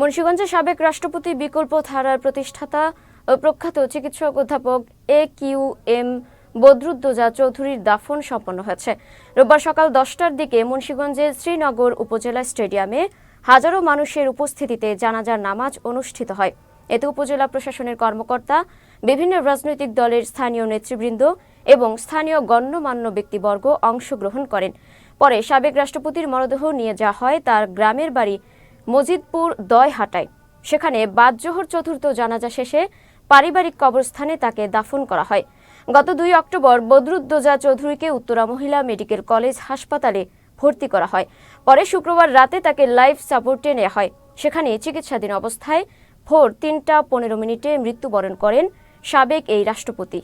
মুন্সিগঞ্জের সাবেক রাষ্ট্রপতি বিকল্প ধারার প্রতিষ্ঠাতা ও প্রখ্যাত চিকিৎসক অধ্যাপক এ কিউ এম বদরুদ্দোজা চৌধুরীর দাফন সম্পন্ন হয়েছে। রোববার সকাল দশটার দিকে মুন্সিগঞ্জের শ্রীনগর উপজেলা স্টেডিয়ামে হাজারো মানুষের উপস্থিতিতে জানাজার নামাজ অনুষ্ঠিত হয়। এতে উপজেলা প্রশাসনের কর্মকর্তা, বিভিন্ন রাজনৈতিক দলের স্থানীয় নেতৃবৃন্দ এবং স্থানীয় গণ্যমান্য ব্যক্তিবর্গ অংশগ্রহণ করেন। পরে সাবেক রাষ্ট্রপতির মরদেহ নিয়ে যাওয়া হয় তার গ্রামের বাড়ি মজিদপুর দয়হাটায়। সেখানে বাদজোহর চতুর্থ জানাজা শেষে পারিবারিক কবরস্থানে তাকে দাফন করা হয়। গত দুই অক্টোবর বদরুদ্দোজা চৌধুরীকে উত্তরা মহিলা মেডিকেল কলেজ হাসপাতালে ভর্তি করা হয়। পরে শুক্রবার রাতে তাকে লাইফ সাপোর্টে নেওয়া হয়। সেখানে চিকিৎসাধীন অবস্থায় ভোর তিনটা পনেরো মিনিটে মৃত্যুবরণ করেন সাবেক এই রাষ্ট্রপতি।